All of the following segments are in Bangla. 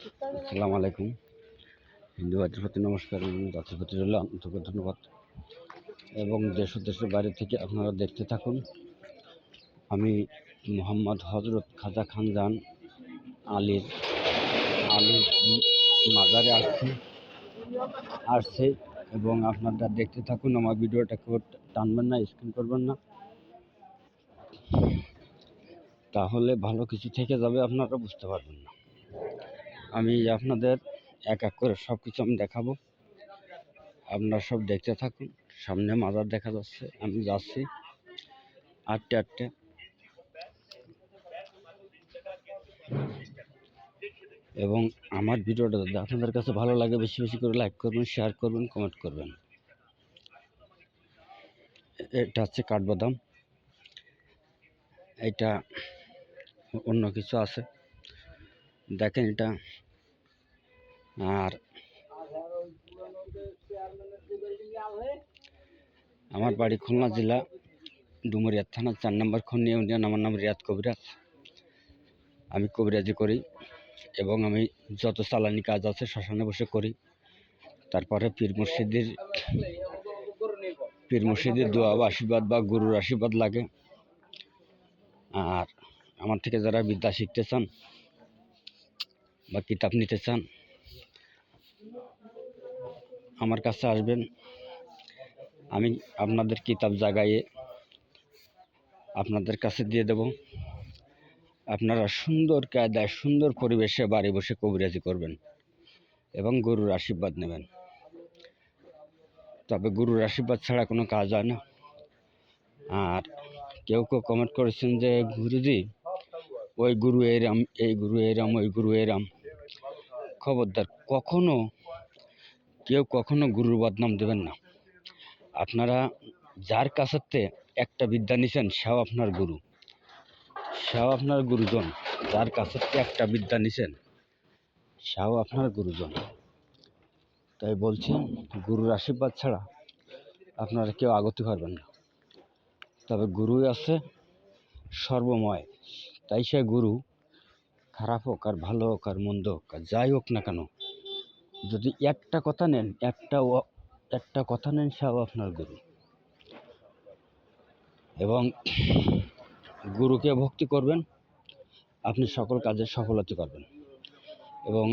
আসসালামু আলাইকুম। হিন্দু ভাইদের প্রতি নমস্কার এবং জাতির প্রতি রইল আন্তরিক ধন্যবাদ। এবং দেশ দেশের বাইরে থেকে আপনারা দেখতে থাকুন, আমি মোহাম্মদ হজরত খাজা খানজান আলীর আলীর মাজারে আসছি, আসছে, এবং আপনারা দেখতে থাকুন, আমার ভিডিওটা কেউ টানবেন না, স্ক্রিন করবেন না। তাহলে ভালো কিছু থেকে যাবে, আপনারা বুঝতে পারবেন না। আমি আপনাদের এক এক করে সব কিছু আমি দেখাবো। আপনারা সব দেখতে থাকুন, সামনে মাজার দেখা যাচ্ছে, আমি যাচ্ছি আটটে আটটে। এবং আমার ভিডিওটা যদি আপনাদের কাছে ভালো লাগে, বেশি বেশি করে লাইক করবেন শেয়ার করবেন কমেন্ট করবেন। এটা হচ্ছে কাঠবাদাম। এটা অন্য কিছু আছে। দেখেন এটা। আর আমার বাড়ি খুলনা জেলা, ডুমুরিয়া থানা, চার নম্বর খন্ডি ইউনিয়ন। আমার নাম রিয়াদ কবিরাজ। আমি কবিরাজি করি এবং আমি যত চালানি কাজ আছে শ্মশানে বসে করি। তারপরে পীর মুর্শিদের পীর মুর্শিদের দোয়া বা আশীর্বাদ বা গুরুর আশীর্বাদ লাগে। আর আমার থেকে যারা বিদ্যা শিখতে চান বা কিতাব নিতে চান, আমার কাছে আসবেন। আমি আপনাদের কিতাব জাগাইয়ে আপনাদের কাছে দিয়ে দেব। আপনারা সুন্দর কায়দায়, সুন্দর পরিবেশে বাড়ি বসে কবিরাজি করবেন এবং গরুর আশীর্বাদ নেবেন। তবে গরুর আশীর্বাদ ছাড়া কোনো কাজ হয় না। আর কেউ কেউ কমেন্ট করেছেন যে, গুরুজি, ওই গুরু এরাম, এই গুরু এরাম, ওই গুরু এরাম। খবরদার, কখনো কেউ কখনো গুরুর বদনাম দেবেন না। আপনারা যার কাছেতে একটা বিদ্যা নিছেন, সেও আপনার গুরু। সেও আপনার গুরুজন, যার কাছেতে একটা বিদ্যা নিছেন, সেও আপনার গুরুজন। তাই বলছি, গুরুর আশীর্বাদ ছাড়া আপনারা কেউ আগতে পারবেন না। তবে গুরুই আছে সর্বময়। তাই সে গুরু খারাপ হোক আর ভালো হোক আর মন্দ হোক আর যাই হোক না কেন, যদি একটা কথা নেন, একটা একটা কথা নেন সেও আপনার গুরু। এবং গুরুকে ভক্তি করবেন, আপনি সকল কাজে সফলতা করবেন। এবং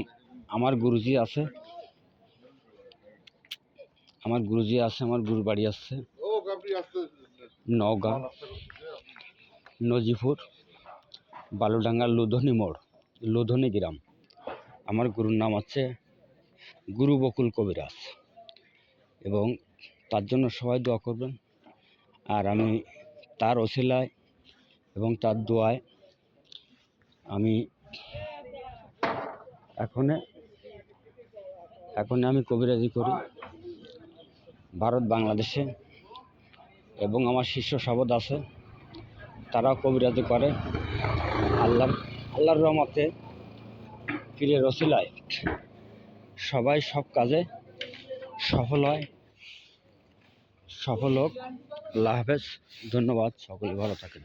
আমার গুরুজি আছে, আমার গুরুজি আছে, আমার গুরু বাড়ি আছে, নওগাঁ, নজিপুর বালুডাঙ্গা লুধনি মোড়। লুধনি গ্রাম। আমার গুরুর নাম আছে গুরু বকুল কবিরাজ এবং তার জন্য সবাই দোয়া করবেন। আর আমি তার ওসিলায় এবং তার দোয়ায় আমি এখনে, এখন আমি কবিরাজি করি ভারত বাংলাদেশে এবং আমার শিষ্য সাবদ আছে, তারাও কবিরাজি করে। আল্লাহ আল্লাহর রহমতে পীরের রসিলায় সবাই সব কাজে সফল হয়। সফল হোক। আল্লাহ হাফেজ। ধন্যবাদ। সকলে ভালো থাকেন।